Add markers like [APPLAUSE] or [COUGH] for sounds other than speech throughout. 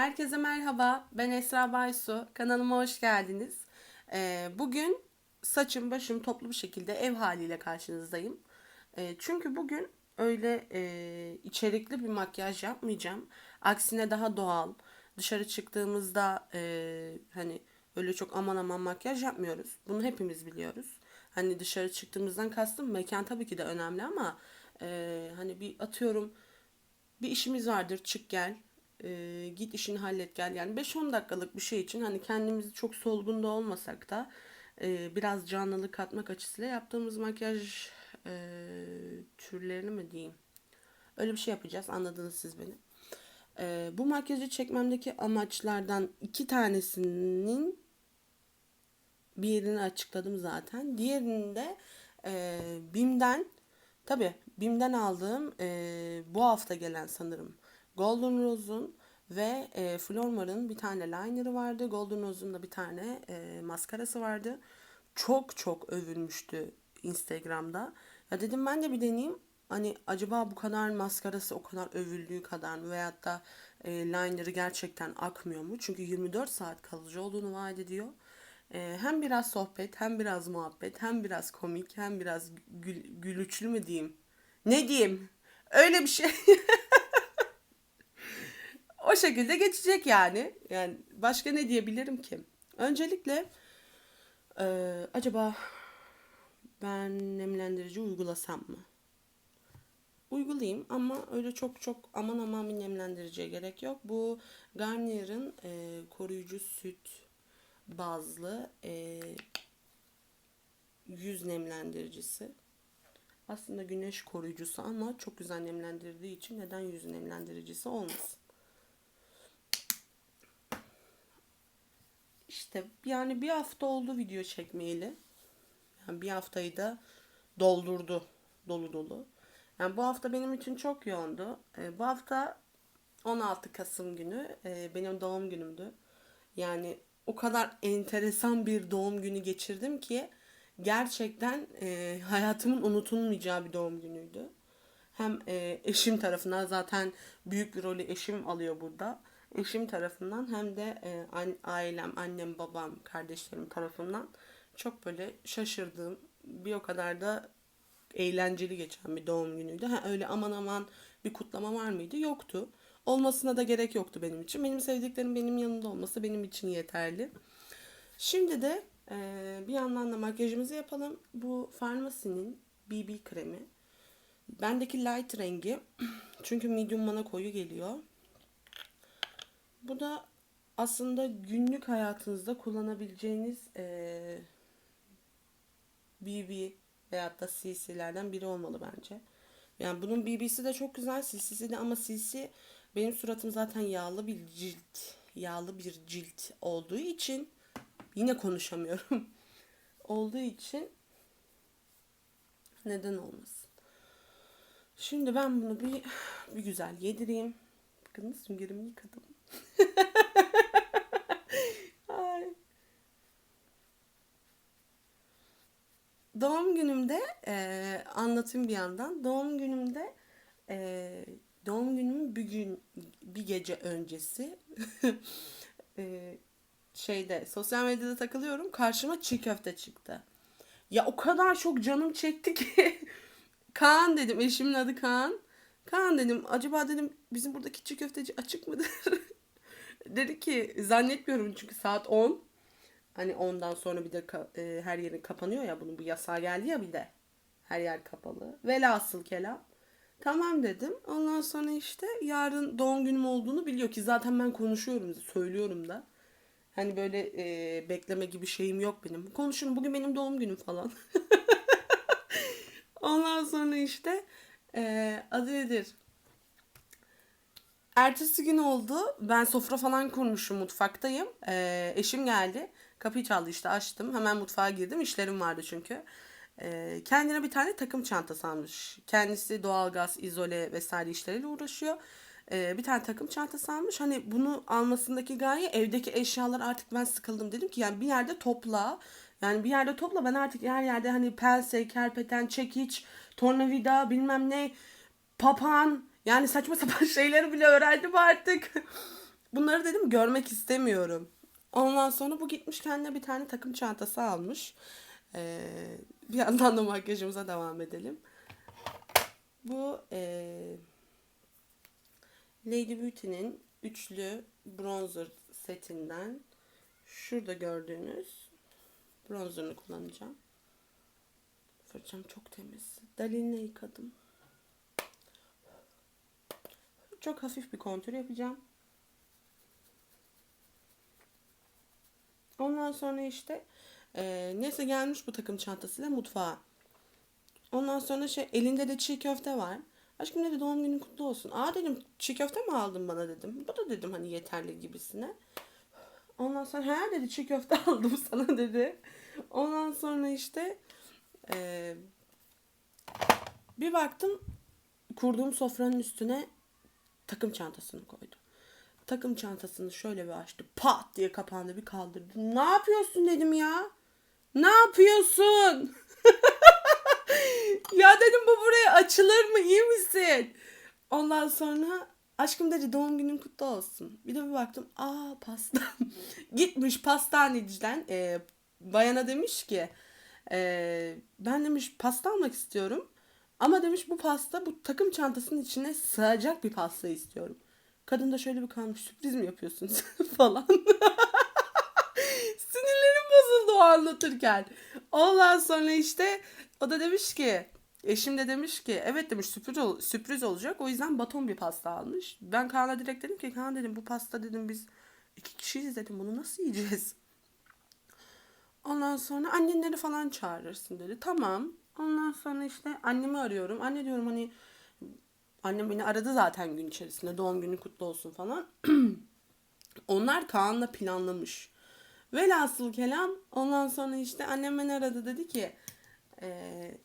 Herkese merhaba. Ben Esra Baysu. Kanalıma hoş geldiniz. Ee, bugün saçım başım toplu bir şekilde ev haliyle karşınızdayım. Ee, çünkü bugün öyle e, içerikli bir makyaj yapmayacağım. Aksine daha doğal. Dışarı çıktığımızda e, hani öyle çok aman aman makyaj yapmıyoruz. Bunu hepimiz biliyoruz. Hani dışarı çıktığımızdan kastım mekan tabii ki de önemli ama e, hani bir atıyorum bir işimiz vardır çık gel e, git işini hallet gel yani 5-10 dakikalık bir şey için hani kendimizi çok solgunda olmasak da e, biraz canlılık katmak açısıyla yaptığımız makyaj e, türlerini mi diyeyim öyle bir şey yapacağız anladınız siz beni. E, bu makyajı çekmemdeki amaçlardan iki tanesinin birini açıkladım zaten. Diğerini de e, BİM'den tabi BİM'den aldığım e, bu hafta gelen sanırım Golden Rose'un ve e, Flormar'ın bir tane liner'ı vardı. Golden Rose'un da bir tane e, maskarası vardı. Çok çok övülmüştü Instagram'da. Ya dedim ben de bir deneyeyim. Hani acaba bu kadar maskarası o kadar övüldüğü kadar mı veyahut da e, liner'ı gerçekten akmıyor mu? Çünkü 24 saat kalıcı olduğunu vaat ediyor. E, hem biraz sohbet, hem biraz muhabbet, hem biraz komik, hem biraz gül, gülüçlü mü diyeyim? Ne diyeyim? Öyle bir şey. [LAUGHS] o şekilde geçecek yani. Yani başka ne diyebilirim ki? Öncelikle e, acaba ben nemlendirici uygulasam mı? Uygulayayım ama öyle çok çok aman aman bir nemlendiriciye gerek yok. Bu Garnier'ın e, koruyucu süt bazlı e, yüz nemlendiricisi. Aslında güneş koruyucusu ama çok güzel nemlendirdiği için neden yüz nemlendiricisi olmasın? İşte yani bir hafta oldu video çekmeyeli. Yani bir haftayı da doldurdu. Dolu dolu. Yani bu hafta benim için çok yoğundu. E, bu hafta 16 Kasım günü e, benim doğum günümdü. Yani o kadar enteresan bir doğum günü geçirdim ki gerçekten e, hayatımın unutulmayacağı bir doğum günüydü. Hem e, eşim tarafından zaten büyük bir rolü eşim alıyor burada. Eşim tarafından hem de e, ailem, annem, babam, kardeşlerim tarafından çok böyle şaşırdığım bir o kadar da eğlenceli geçen bir doğum günüydü. Ha, öyle aman aman bir kutlama var mıydı? Yoktu. Olmasına da gerek yoktu benim için. Benim sevdiklerim benim yanımda olması benim için yeterli. Şimdi de e, bir yandan da makyajımızı yapalım. Bu Farmacy'nin BB kremi. Bendeki light rengi. [CLEARS THROAT] Çünkü medium bana koyu geliyor. Bu da aslında günlük hayatınızda kullanabileceğiniz e, BB veyahut da CC'lerden biri olmalı bence. Yani bunun BB'si de çok güzel, CC'si de ama CC benim suratım zaten yağlı bir cilt, yağlı bir cilt olduğu için yine konuşamıyorum. [LAUGHS] olduğu için neden olmasın. Şimdi ben bunu bir bir güzel yedireyim. Bakın süngerimi yıkadım. [LAUGHS] Doğum günümde e, anlatayım bir yandan. Doğum günümde e, doğum günümün bir gün bir gece öncesi [LAUGHS] e, şeyde sosyal medyada takılıyorum. Karşıma çiğ köfte çıktı. Ya o kadar çok canım çekti ki [LAUGHS] Kaan dedim. Eşimin adı Kaan. Kaan dedim. Acaba dedim bizim buradaki çiğ köfteci açık mıdır? Dedi ki zannetmiyorum çünkü saat 10. Hani ondan sonra bir de e, her yerin kapanıyor ya bunun bu yasağı geldi ya bir de. Her yer kapalı. Velhasıl kelam. Tamam dedim. Ondan sonra işte yarın doğum günüm olduğunu biliyor ki zaten ben konuşuyorum, söylüyorum da. Hani böyle e, bekleme gibi şeyim yok benim. Konuşurum bugün benim doğum günüm falan. [LAUGHS] Ondan sonra işte e, adı nedir? Ertesi gün oldu. Ben sofra falan kurmuşum mutfaktayım. E, eşim geldi. Kapıyı çaldı işte açtım. Hemen mutfağa girdim. İşlerim vardı çünkü. E, kendine bir tane takım çantası almış. Kendisi doğalgaz, izole vesaire işleriyle uğraşıyor. E, bir tane takım çantası almış. Hani bunu almasındaki gaye evdeki eşyalar artık ben sıkıldım. Dedim ki yani bir yerde topla. Yani bir yerde topla ben artık her yerde hani pense, kerpeten, çekiç, tornavida bilmem ne, papan yani saçma sapan [LAUGHS] şeyleri bile öğrendim artık. [LAUGHS] Bunları dedim görmek istemiyorum. Ondan sonra bu gitmiş kendine bir tane takım çantası almış. Ee, bir yandan da makyajımıza devam edelim. Bu ee, Lady Beauty'nin üçlü bronzer setinden şurada gördüğünüz bronzerını kullanacağım. Fırçam çok temiz. Dalinle yıkadım. Çok hafif bir kontür yapacağım. Ondan sonra işte e, neyse gelmiş bu takım çantasıyla mutfağa. Ondan sonra şey elinde de çiğ köfte var. Aşkım dedi doğum günün kutlu olsun. Aa dedim çiğ köfte mi aldın bana dedim. Bu da dedim hani yeterli gibisine. Ondan sonra he dedi çiğ köfte [LAUGHS] aldım sana dedi. Ondan sonra işte e, bir baktım kurduğum sofranın üstüne takım çantasını koydu. Takım çantasını şöyle bir açtı. Pat diye kapandı bir kaldırdı. Ne yapıyorsun dedim ya. Ne yapıyorsun? [LAUGHS] ya dedim bu buraya açılır mı iyi misin? Ondan sonra aşkım dedi doğum günün kutlu olsun. Bir de bir baktım aa pasta. [LAUGHS] Gitmiş pastaneciden e, bayana demiş ki e, ben demiş pasta almak istiyorum. Ama demiş bu pasta bu takım çantasının içine sığacak bir pasta istiyorum. Kadın da şöyle bir kalmış sürpriz mi yapıyorsunuz [LAUGHS] falan. Sinirlerim bozuldu o anlatırken. Ondan sonra işte o da demiş ki eşim de demiş ki evet demiş sürpriz, ol- sürpriz olacak o yüzden baton bir pasta almış. Ben Kaan'a direkt dedim ki Kaan dedim bu pasta dedim biz iki kişiyiz dedim bunu nasıl yiyeceğiz? Ondan sonra annenleri falan çağırırsın dedi. Tamam. Ondan sonra işte annemi arıyorum. Anne diyorum hani annem beni aradı zaten gün içerisinde doğum günü kutlu olsun falan. [CLEARS THROAT] Onlar Kaan'la planlamış. Velhasıl kelam ondan sonra işte annem beni aradı dedi ki eee,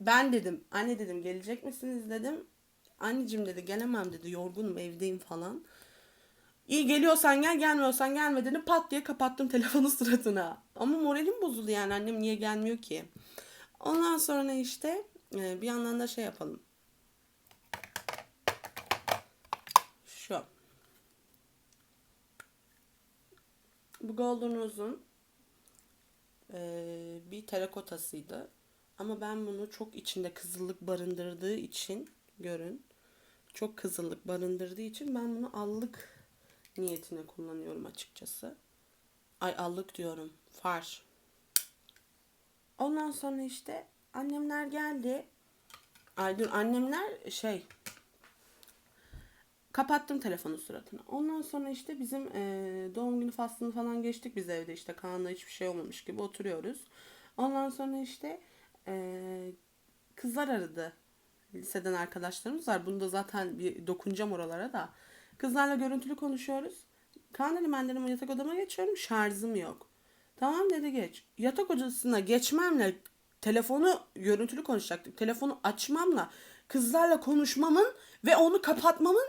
ben dedim anne dedim gelecek misiniz dedim. Anneciğim dedi gelemem dedi yorgunum evdeyim falan. İyi geliyorsan gel gelmiyorsan gelme dedim pat diye kapattım telefonu [LAUGHS] suratına. Ama moralim bozuldu yani annem niye gelmiyor ki. Ondan sonra işte e, bir yandan da şey yapalım. Şu. Bu Golden Rose'un e, bir terakotasıydı. Ama ben bunu çok içinde kızıllık barındırdığı için görün. Çok kızıllık barındırdığı için ben bunu allık niyetine kullanıyorum açıkçası. Ay allık diyorum. Far. Ondan sonra işte annemler geldi. Ay dur annemler şey kapattım telefonu suratına. Ondan sonra işte bizim eee, doğum günü faslını falan geçtik biz evde işte Kaan'la hiçbir şey olmamış gibi oturuyoruz. Ondan sonra işte eee, kızlar aradı. Liseden arkadaşlarımız var. Bunu da zaten bir dokunacağım oralara da. Kızlarla görüntülü konuşuyoruz. Kaan dedim ben dedim yatak odama geçiyorum şarjım yok. Tamam dedi geç. Yatak odasına geçmemle telefonu görüntülü konuşacaktık. Telefonu açmamla kızlarla konuşmamın ve onu kapatmamın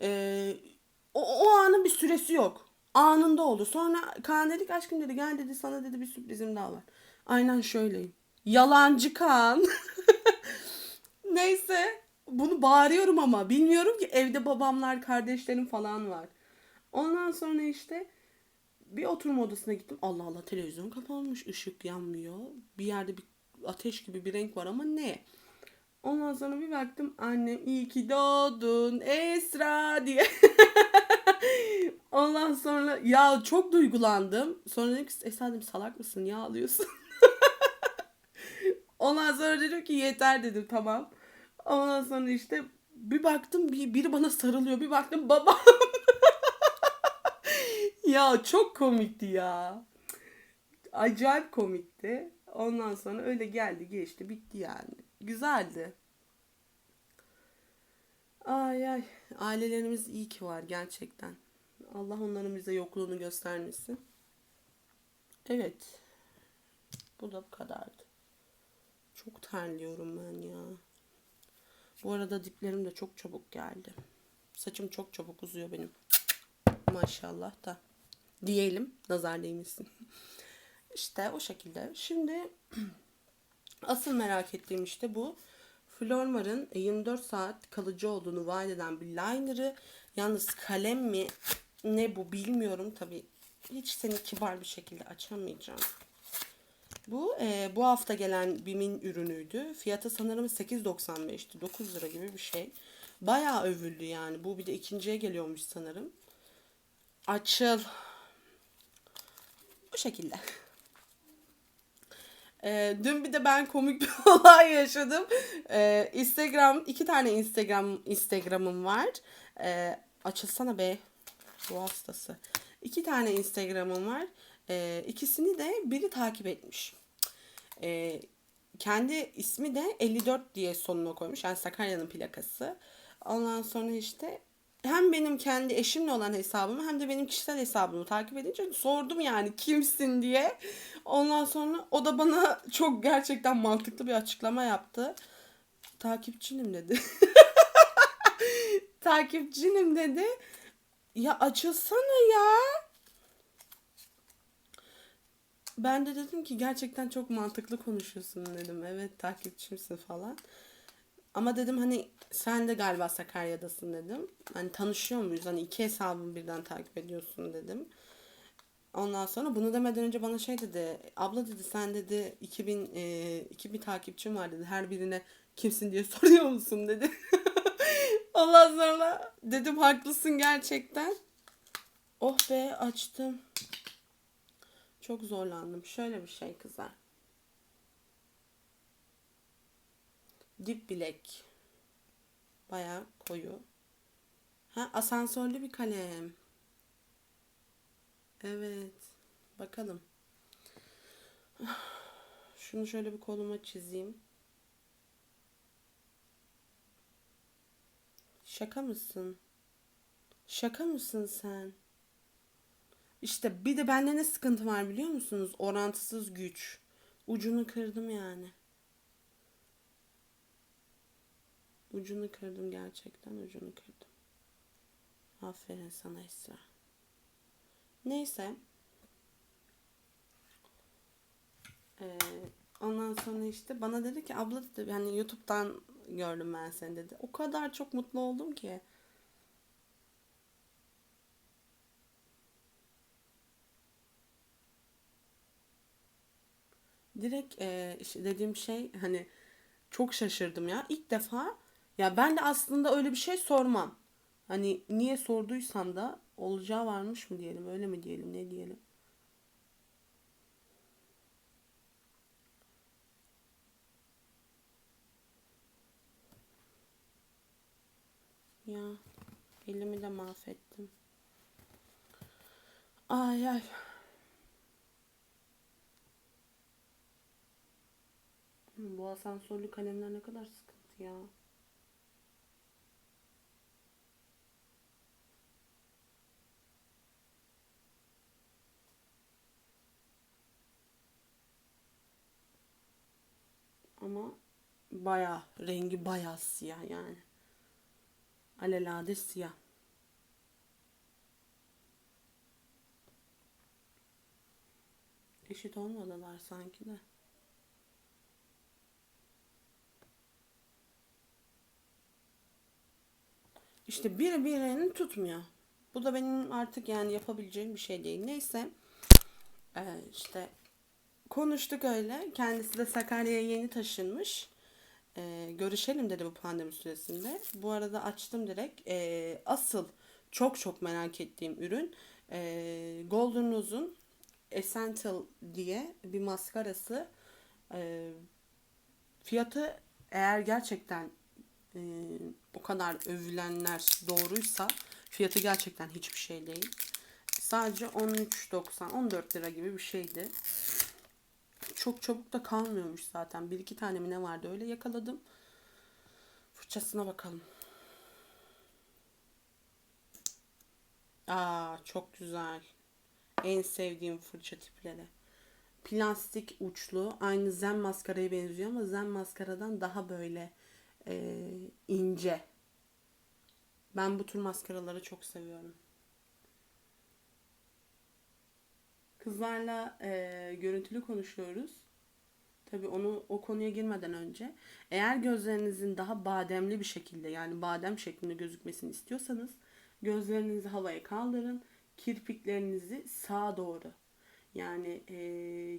eee, o, o anın bir süresi yok. Anında oldu. Sonra Kaan dedik aşkım dedi gel dedi sana dedi bir sürprizim daha var. Aynen şöyleyim. Yalancı Kaan. [LAUGHS] Neyse bunu bağırıyorum ama bilmiyorum ki evde babamlar kardeşlerim falan var. Ondan sonra işte bir oturma odasına gittim. Allah Allah televizyon kapanmış ışık yanmıyor. Bir yerde bir ateş gibi bir renk var ama ne? Ondan sonra bir baktım annem iyi ki doğdun Esra diye. [LAUGHS] Ondan sonra ya çok duygulandım. Sonra dedim ki Esra dedim salak mısın niye ağlıyorsun? [LAUGHS] Ondan sonra dedim ki yeter dedim tamam. Ondan sonra işte bir baktım bir, biri bana sarılıyor. Bir baktım babam. Ya çok komikti ya. Acayip komikti. Ondan sonra öyle geldi geçti bitti yani. Güzeldi. Ay ay ailelerimiz iyi ki var gerçekten. Allah onların bize yokluğunu göstermesin. Evet. Bu da bu kadardı. Çok terliyorum ben ya. Bu arada diplerim de çok çabuk geldi. Saçım çok çabuk uzuyor benim. Maşallah da. Diyelim. Nazar değmesin. İşte o şekilde. Şimdi [CLEARS THROAT] asıl merak ettiğim işte bu. Flormar'ın 24 saat kalıcı olduğunu vaat eden bir liner'ı. Yalnız kalem mi Ne bu bilmiyorum tabi. Hiç seni kibar bir şekilde açamayacağım. Bu e, bu hafta gelen BİM'in ürünüydü. Fiyatı sanırım 8.95'ti. 9 lira gibi bir şey. Bayağı övüldü yani. Bu bir de ikinciye geliyormuş sanırım. Açıl. Bu şekilde. E, dün bir de ben komik bir [LAUGHS] olay yaşadım. E, Instagram, iki tane Instagram Instagram'ım var. E, açılsana be. Bu hastası. İki tane Instagram'ım var. E, ikisini de biri takip etmiş. E, kendi ismi de 54 diye sonuna koymuş. Yani Sakarya'nın plakası. Ondan sonra işte hem benim kendi eşimle olan hesabımı hem de benim kişisel hesabımı takip edince sordum yani kimsin diye. Ondan sonra o da bana çok gerçekten mantıklı bir açıklama yaptı. Takipçinim dedi. [LAUGHS] Takipçinim dedi. Ya açılsana ya. Ben de dedim ki gerçekten çok mantıklı konuşuyorsun dedim. Evet takipçimsin falan. Ama dedim hani sen de galiba Sakarya'dasın dedim. Hani tanışıyor muyuz? Hani iki hesabımı birden takip ediyorsun dedim. Ondan sonra bunu demeden önce bana şey dedi. Abla dedi sen dedi 2000 e, 2000 takipçim var dedi. Her birine kimsin diye [LAUGHS] soruyor musun dedi. [LAUGHS] Ondan sonra dedim haklısın gerçekten. Oh be açtım. Çok zorlandım. Şöyle bir şey kızlar. Dip bilek. Baya koyu. Ha asansörlü bir kalem. Evet. Bakalım. [SIGHS] Şunu şöyle bir koluma çizeyim. Şaka mısın? Şaka mısın sen? İşte bir de bende ne sıkıntı var biliyor musunuz? Orantısız güç. Ucunu kırdım yani. Ucunu kırdım gerçekten ucunu kırdım. Aferin sana Esra. Neyse. Ee, ondan sonra işte bana dedi ki abla dedi yani YouTube'dan gördüm ben seni dedi. O kadar çok mutlu oldum ki. Direkt e, işte dediğim şey hani çok şaşırdım ya. İlk defa ya ben de aslında öyle bir şey sormam. Hani niye sorduysam da olacağı varmış mı diyelim, öyle mi diyelim, ne diyelim. Ya elimi de mahvettim. Ay ay. Bu asansörlü kalemler ne kadar sıkıntı ya. Ama baya rengi baya siyah yani. Alelade siyah. Eşit olmadılar sanki de. İşte biri birini tutmuyor. Bu da benim artık yani yapabileceğim bir şey değil. Neyse. Ee, işte konuştuk öyle. Kendisi de Sakarya'ya yeni taşınmış. Ee, görüşelim dedi bu pandemi süresinde. Bu arada açtım direkt. Ee, asıl çok çok merak ettiğim ürün e, Golden Rose'un Essential diye bir maskarası. E, fiyatı eğer gerçekten e, o kadar övülenler doğruysa fiyatı gerçekten hiçbir şey değil. Sadece 13.90 14 lira gibi bir şeydi. Çok çabuk da kalmıyormuş zaten. Bir iki tane mi ne vardı öyle yakaladım. Fırçasına bakalım. Aa çok güzel. En sevdiğim fırça tipleri. Plastik uçlu. Aynı zen maskaraya benziyor ama zen maskaradan daha böyle e, ince. Ben bu tür maskaraları çok seviyorum. Kızlarla e, görüntülü konuşuyoruz. Tabii onu o konuya girmeden önce eğer gözlerinizin daha bademli bir şekilde yani badem şeklinde gözükmesini istiyorsanız gözlerinizi havaya kaldırın kirpiklerinizi sağa doğru yani e,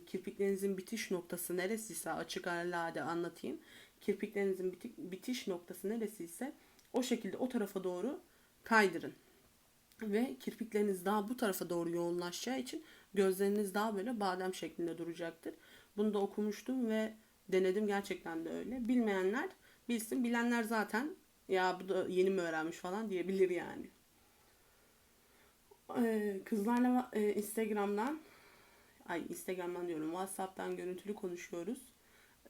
kirpiklerinizin bitiş noktası neresiyse açık aralade anlatayım. Kirpiklerinizin biti- bitiş noktası neresiyse o şekilde o tarafa doğru kaydırın. Ve kirpikleriniz daha bu tarafa doğru yoğunlaşacağı için gözleriniz daha böyle badem şeklinde duracaktır. Bunu da okumuştum ve denedim gerçekten de öyle. Bilmeyenler bilsin. Bilenler zaten ya bu da yeni mi öğrenmiş falan diyebilir yani. Ee, kızlarla e, Instagram'dan ay Instagram'dan diyorum WhatsApp'tan görüntülü konuşuyoruz.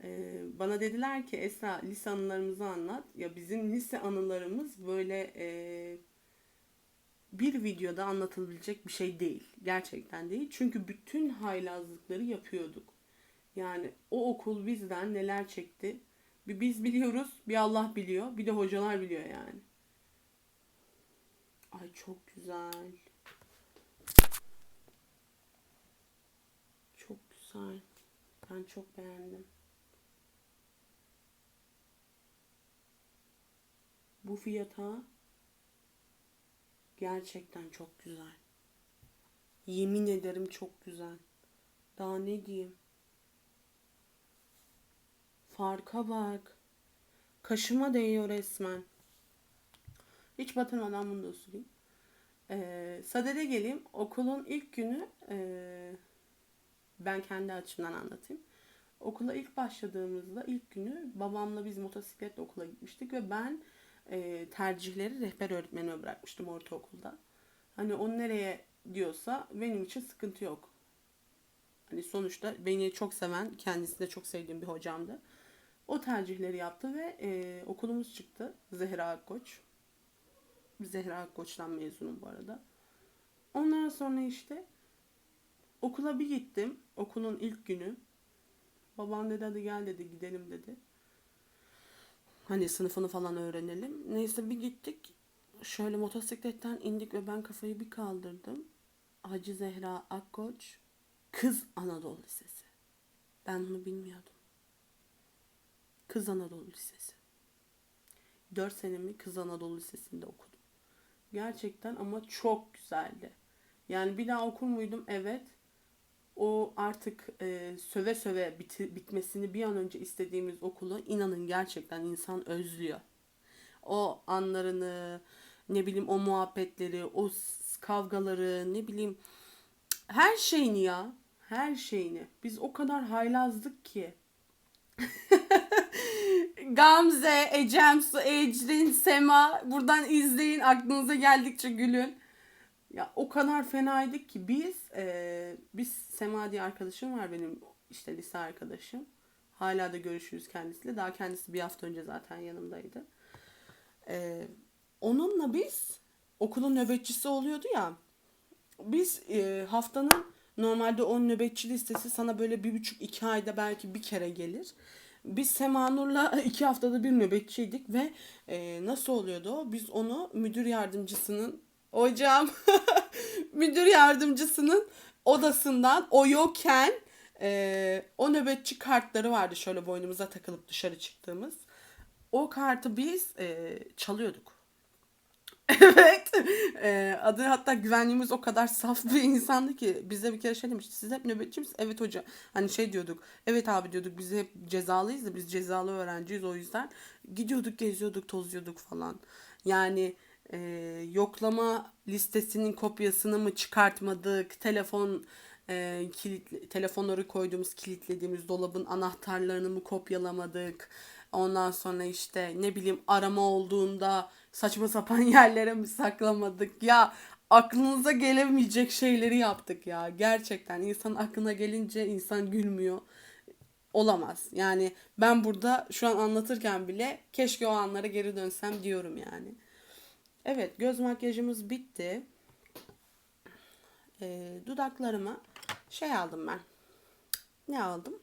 Ee, bana dediler ki Esra lise anılarımızı anlat. Ya bizim lise anılarımız böyle e, bir videoda anlatılabilecek bir şey değil. Gerçekten değil. Çünkü bütün haylazlıkları yapıyorduk. Yani o okul bizden neler çekti. Bir biz biliyoruz, bir Allah biliyor, bir de hocalar biliyor yani. Ay çok güzel. Çok güzel. Ben çok beğendim. Bu fiyata gerçekten çok güzel. Yemin ederim çok güzel. Daha ne diyeyim? Farka bak. Kaşıma değiyor resmen. Hiç batırmadan bunu da süreyim. Ee, sadede geleyim. Okulun ilk günü ee, ben kendi açımdan anlatayım. Okula ilk başladığımızda ilk günü babamla biz motosikletle okula gitmiştik ve ben e, tercihleri rehber öğretmenime bırakmıştım ortaokulda. Hani o nereye diyorsa benim için sıkıntı yok. Hani sonuçta beni çok seven, kendisini de çok sevdiğim bir hocamdı. O tercihleri yaptı ve e, okulumuz çıktı. Zehra Akkoç. Zehra Akkoç'tan mezunum bu arada. Ondan sonra işte okula bir gittim. Okulun ilk günü. Babam dedi hadi gel dedi gidelim dedi. Hani sınıfını falan öğrenelim. Neyse bir gittik. Şöyle motosikletten indik ve ben kafayı bir kaldırdım. Hacı Zehra Akkoç Kız Anadolu Lisesi. Ben bunu bilmiyordum. Kız Anadolu Lisesi. 4 senemi Kız Anadolu Lisesi'nde okudum. Gerçekten ama çok güzeldi. Yani bir daha okur muydum? Evet. O artık e, söve söve biti, bitmesini bir an önce istediğimiz okulu inanın gerçekten insan özlüyor. O anlarını, ne bileyim o muhabbetleri, o kavgaları, ne bileyim her şeyini ya. Her şeyini. Biz o kadar haylazdık ki. [LAUGHS] Gamze, Ecem, Ecrin, Sema buradan izleyin aklınıza geldikçe gülün. Ya o kadar fenaydık ki biz e, biz Sema diye arkadaşım var benim işte lise arkadaşım. Hala da görüşürüz kendisiyle. Daha kendisi bir hafta önce zaten yanımdaydı. E, onunla biz okulun nöbetçisi oluyordu ya. Biz e, haftanın normalde o nöbetçi listesi sana böyle bir buçuk iki ayda belki bir kere gelir. Biz Semanur'la [LAUGHS] iki haftada bir nöbetçiydik ve e, nasıl oluyordu o? Biz onu müdür yardımcısının hocam [LAUGHS] müdür yardımcısının odasından o yokken e, o nöbetçi kartları vardı şöyle boynumuza takılıp dışarı çıktığımız. O kartı biz e, çalıyorduk. [LAUGHS] Evet. Ee, adı hatta güvenliğimiz o kadar saf bir insandı ki bize bir kere şey demişti. Siz hep nöbetçi misiniz? Evet hoca. Hani şey diyorduk. Evet abi diyorduk. Biz hep cezalıyız da biz cezalı öğrenciyiz o yüzden. Gidiyorduk geziyorduk tozuyorduk falan. Yani e, yoklama listesinin kopyasını mı çıkartmadık? Telefon e, kilit, telefonları koyduğumuz kilitlediğimiz dolabın anahtarlarını mı kopyalamadık? Ondan sonra işte ne bileyim arama olduğunda saçma sapan [LAUGHS] yerlere mi saklamadık? Ya aklınıza gelemeyecek şeyleri yaptık ya. Gerçekten insan aklına gelince insan gülmüyor. Olamaz. Yani ben burada şu an anlatırken bile keşke o anlara geri dönsem diyorum yani. Evet göz makyajımız bitti. Ee, dudaklarıma şey aldım ben. Ne aldım?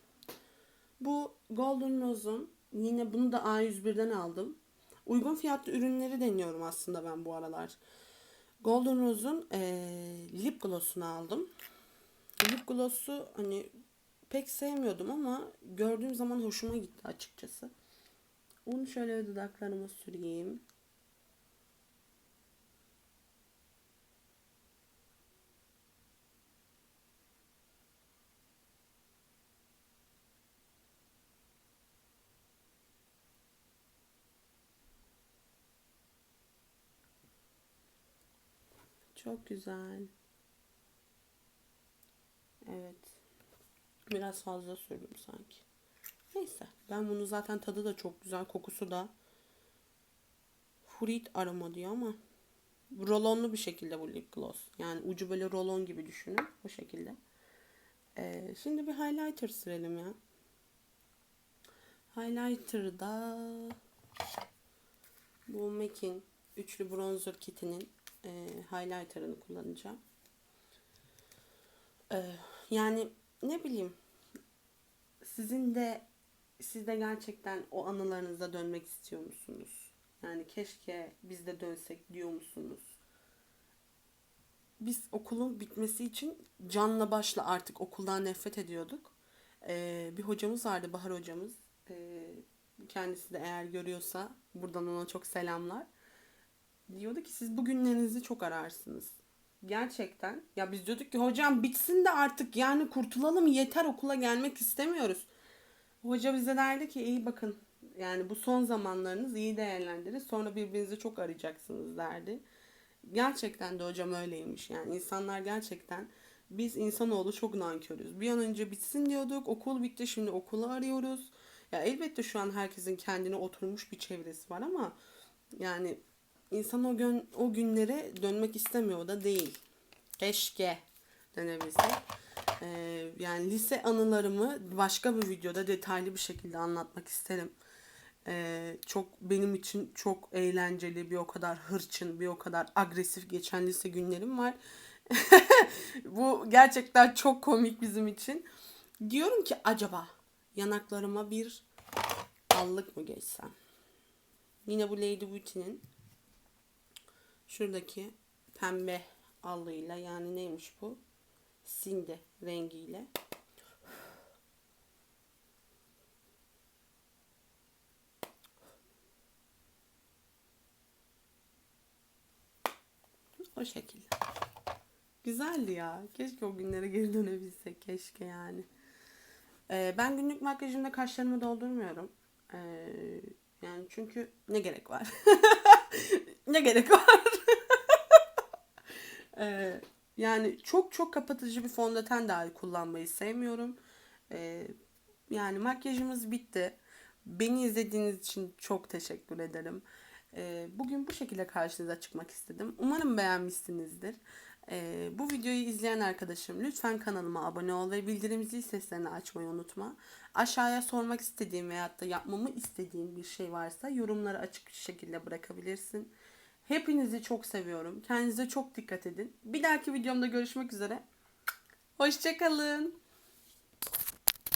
Bu Golden Rose'un yine bunu da A101'den aldım. Uygun fiyatlı ürünleri deniyorum aslında ben bu aralar. Golden Rose'un eee, lip gloss'unu aldım. Lip gloss'u hani pek sevmiyordum ama gördüğüm zaman hoşuma gitti açıkçası. Onu şöyle dudaklarıma süreyim. Çok güzel. Evet. Biraz fazla sürdüm sanki. Neyse. Ben bunu zaten tadı da çok güzel. Kokusu da fruit aroma diyor ama rolonlu bir şekilde bu lip gloss. Yani ucu böyle rolon gibi düşünün. O şekilde. Ee, şimdi bir highlighter sürelim ya. Highlighter'da bu MAC'in üçlü bronzer kitinin e, highlighter'ını kullanacağım. Ee, yani ne bileyim sizin de siz de gerçekten o anılarınıza dönmek istiyor musunuz? Yani keşke biz de dönsek diyor musunuz? Biz okulun bitmesi için canla başla artık okuldan nefret ediyorduk. Ee, bir hocamız vardı Bahar hocamız. Ee, kendisi de eğer görüyorsa buradan ona çok selamlar. Diyordu ki siz bu günlerinizi çok ararsınız. Gerçekten. Ya biz diyorduk ki hocam bitsin de artık yani kurtulalım yeter okula gelmek istemiyoruz. Hoca bize derdi ki iyi bakın yani bu son zamanlarınız iyi değerlendirin sonra birbirinizi çok arayacaksınız derdi. Gerçekten de hocam öyleymiş yani insanlar gerçekten biz insanoğlu çok nankörüz. Bir an önce bitsin diyorduk okul bitti şimdi okulu arıyoruz. Ya elbette şu an herkesin kendine oturmuş bir çevresi var ama yani insan o gün o günlere dönmek istemiyor da değil. Keşke dönebilsek. Ee, yani lise anılarımı başka bir videoda detaylı bir şekilde anlatmak isterim. Ee, çok benim için çok eğlenceli, bir o kadar hırçın, bir o kadar agresif geçen lise günlerim var. [LAUGHS] Bu gerçekten çok komik bizim için. Diyorum ki acaba yanaklarıma bir allık mı geçsem? Yine bu Lady Beauty'nin şuradaki pembe allığıyla yani neymiş bu? Sinde rengiyle. O şekilde. Güzeldi ya. Keşke o günlere geri dönebilsek. Keşke yani. Ee, ben günlük makyajımda kaşlarımı doldurmuyorum. Ee, yani çünkü ne gerek var? [LAUGHS] ne gerek var? [LAUGHS] Ee, yani çok çok kapatıcı bir fondöten dahi kullanmayı sevmiyorum. Ee, yani makyajımız bitti. Beni izlediğiniz için çok teşekkür ederim. Ee, bugün bu şekilde karşınıza çıkmak istedim. Umarım beğenmişsinizdir. Ee, bu videoyu izleyen arkadaşım lütfen kanalıma abone ol ve bildirim zil seslerini açmayı unutma. Aşağıya sormak istediğin veyahut da yapmamı istediğin bir şey varsa yorumları açık bir şekilde bırakabilirsin. Hepinizi çok seviyorum. Kendinize çok dikkat edin. Bir dahaki videomda görüşmek üzere. Hoşçakalın.